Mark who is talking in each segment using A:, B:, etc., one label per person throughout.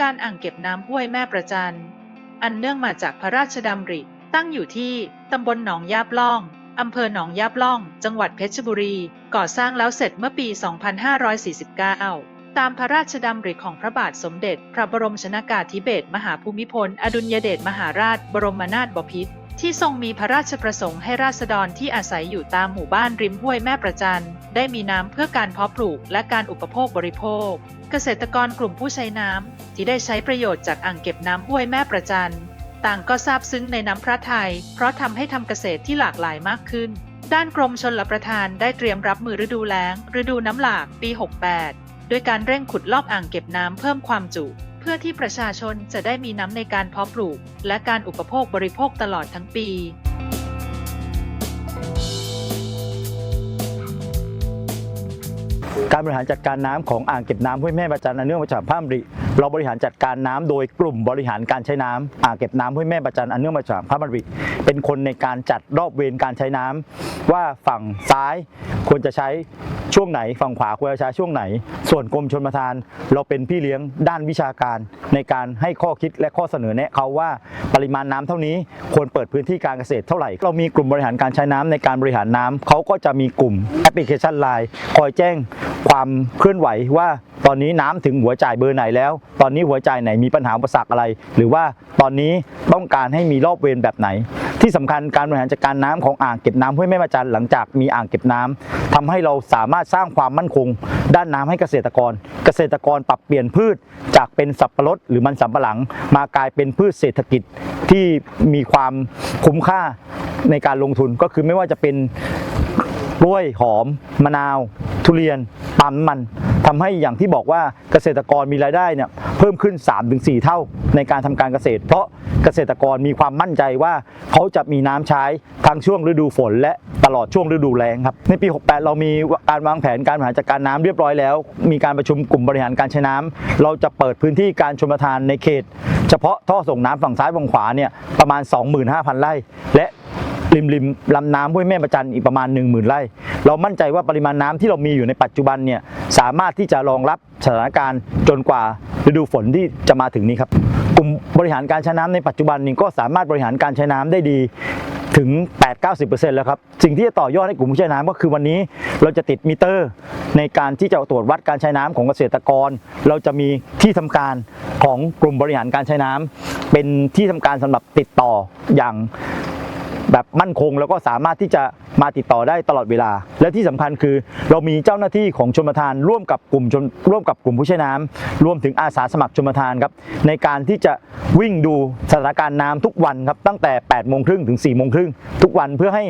A: การอ่างเก็บน้ำห้วยแม่ประจัน อันเนื่องมาจากพระราชดำริ ตั้งอยู่ที่ตำบลหนองยาบล่องอำเภอหนองยาบล่อง จังหวัดเพชรบุรี ก่อสร้างแล้วเสร็จเมื่อปี 2549 ตามพระราชดำริของพระบาทสมเด็จ พระบรมชนากาธิเบศรมหาภูมิพล อดุลยเดชมหาราช บรมนาถบพิตร ที่ทรงมีพระราชประสงค์ให้ราษฎรที่อาศัยอยู่ตามหมู่บ้านริมห้วยแม่ประจันได้มีน้ำเพื่อการเพาะปลูกและการอุปโภคบริโภค เกษตรกรกลุ่มผู้ใช้น้ำที่ได้ใช้ประโยชน์จากอ่างเก็บน้ำห้วยแม่ประจันต่างก็ซาบซึ้งในน้ำพระทัยเพราะทำให้ทำเกษตรที่หลากหลายมากขึ้น ด้านกรมชลประทานได้เตรียมรับมือฤดูแล้ง ฤดูน้ำหลากปี 68 ด้วยการเร่งขุดลอกอ่างเก็บน้ำเพิ่มความจุ เพื่อที่ประชาชนจะได้มีน้ำในการเพาะปลูก และการอุปโภคบริโภคตลอดทั้งปี
B: การบริหารจัดการน้ำของอ่างเก็บน้ำห้วยแม่ประจันอันเนื่องมาจากพระมริ เราบริหารจัดการน้ำโดยกลุ่มบริหารการใช้น้ำอ่างเก็บน้ำห้วยแม่ประจันอันเนื่องมาจากพระดำริเป็นคนในการจัดรอบเวรการใช้น้ำว่าฝั่งซ้ายควรจะใช้ช่วงไหน ฝั่งขวาควรจะใช้ช่วงไหน ส่วนกรมชลประทาน เราเป็นพี่เลี้ยงด้านวิชาการ ในการให้ข้อคิดและข้อเสนอแนะเขาว่าปริมาณน้ำเท่านี้ควรเปิดพื้นที่การเกษตรเท่าไหร่ เรามีกลุ่มบริหารการใช้น้ำในการบริหารน้ำเขาก็จะมีกลุ่มแอปพลิเคชันไลน์คอยแจ้งความเคลื่อนไหวว่า ตอนนี้น้ำถึงหัวจ่ายเบอร์ไหนแล้ว ตอนนี้หัวจ่ายไหนมีปัญหาอุปสรรคอะไร หรือว่าตอนนี้ต้องการให้มีรอบเวรแบบไหน ที่สำคัญการบริหารจัดการน้ำของอ่างเก็บน้ำห้วยแม่มาจันหลังจากมีอ่างเก็บน้ำทำให้เราสามารถสร้างความมั่นคง ด้านน้ำให้เกษตรกร เกษตรกรปรับเปลี่ยนพืชจากเป็นสับปะรดหรือมันสำปะหลัง มากลายเป็นพืชเศรษฐกิจที่มีความคุ้มค่าในการลงทุนก็คือไม่ว่าจะเป็นกล้วยหอม มะนาว ทุเรียนปาล์มน้ำมัน ทำให้อย่างที่บอกว่าเกษตรกรมีรายได้เนี่ยเพิ่มขึ้น 3-4 เท่าในการทำการเกษตร เพราะเกษตรกรมีความมั่นใจว่าเขาจะมีน้ำใช้ทั้งช่วงฤดูฝน และตลอดช่วงฤดูแล้งครับในปี 68 เรามีการวางแผนการบริหารจัดการน้ำเรียบร้อยแล้ว มีการประชุมกลุ่มบริหารการใช้น้ำเราจะเปิดพื้นที่การชลประทานในเขต เฉพาะท่อส่งน้ำฝั่งซ้ายฝั่งขวาเนี่ยประมาณ 25,000 ไร่และ ริมริมลำน้ำห้วยแม่ประจันอีกประมาณ 1 0,000ไร่เรามั่นใจว่าปริมาณน้ำที่เรามีอยู่ในปัจจุบันเนี่ยสามารถที่จะรองรับสถานการณ์จนกว่าฤดูฝนที่จะมาถึงนี้ครับกลุ่มบริหารการใช้น้ำในปัจจุบันนี้ก็สามารถบริหารการใช้น้ำได้ดีถึง 8-90%แล้วครับ สิ่งที่จะต่อยอดให้กลุ่มผู้ใช้น้ำก็คือวันนี้เราจะติดมิเตอร์ ในการที่จะตรวจวัดการใช้น้ำของเกษตรกร เราจะมีที่ทำการของกลุ่มบริหารการใช้น้ำเป็นที่ทำการสำหรับติดต่ออย่าง แบบมั่นคง แล้วก็สามารถที่จะมาติดต่อได้ตลอดเวลา และที่สำคัญคือ เรามีเจ้าหน้าที่ของชมทานร่วมกับกลุ่มชมร่วมกับกลุ่มผู้ใช้น้ำรวมถึงอาสาสมัครชมทานครับในการที่จะวิ่งดูสถานการณ์น้ำทุกวันครับตั้งแต่8โมงครึ่งถึง4โมงครึ่งทุกวันเพื่อให้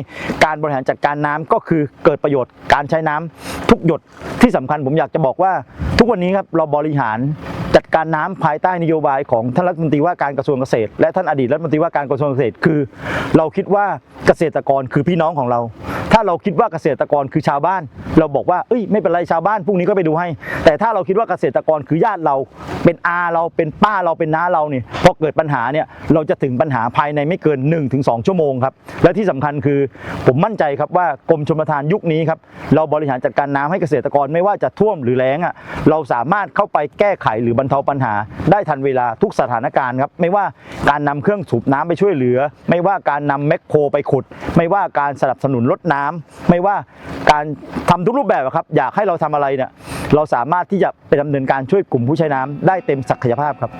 B: การบริหารจัดการน้ำก็คือเกิดประโยชน์การใช้น้ำทุกหยดที่สำคัญผมอยากจะบอกว่าทุกวันนี้ครับเราบริหาร การน้ำภายใต้นโยบายของท่านรัฐมนตรีว่าการกระทรวงเกษตร และท่านอดีตรัฐมนตรีว่าการกระทรวงเกษตรคือ เราคิดว่าเกษตรกรคือพี่น้องของเรา ถ้าเราคิดว่าเกษตรกรคือชาวบ้าน เราบอกว่าเอ้ยไม่เป็นไรชาวบ้านพรุ่งนี้ก็ไปดูให้ แต่ถ้าเราคิดว่าเกษตรกรคือญาติเรา เป็นอาเราเป็นป้าเราเป็นน้าเราเนี่ยพอเกิดปัญหาเนี่ยเราจะถึงปัญหาภายในไม่เกิน 1-2 ชั่วโมงครับและที่สำคัญคือผมมั่นใจครับว่ากรมชลประทานยุคนี้ครับเราบริหารจัดการน้ำให้เกษตรกรไม่ว่าจะท่วมหรือแล้งอะเราสามารถเข้าไปแก้ไขหรือบรรเทาปัญหา ได้ทันเวลาทุกสถานการณ์ครับไม่ว่าการนำเครื่องสูบน้ำไปช่วยเหลือ ไม่ว่าการนำแมคโครไปขุด ไม่ว่าการสนับสนุนรถน้ำไม่ว่าการทำทุกรูปแบบครับ อยากให้เราทำอะไรเนี่ยเราสามารถที่จะไปดำเนินการช่วยกลุ่มผู้ใช้น้ำได้เต็มศักยภาพครับ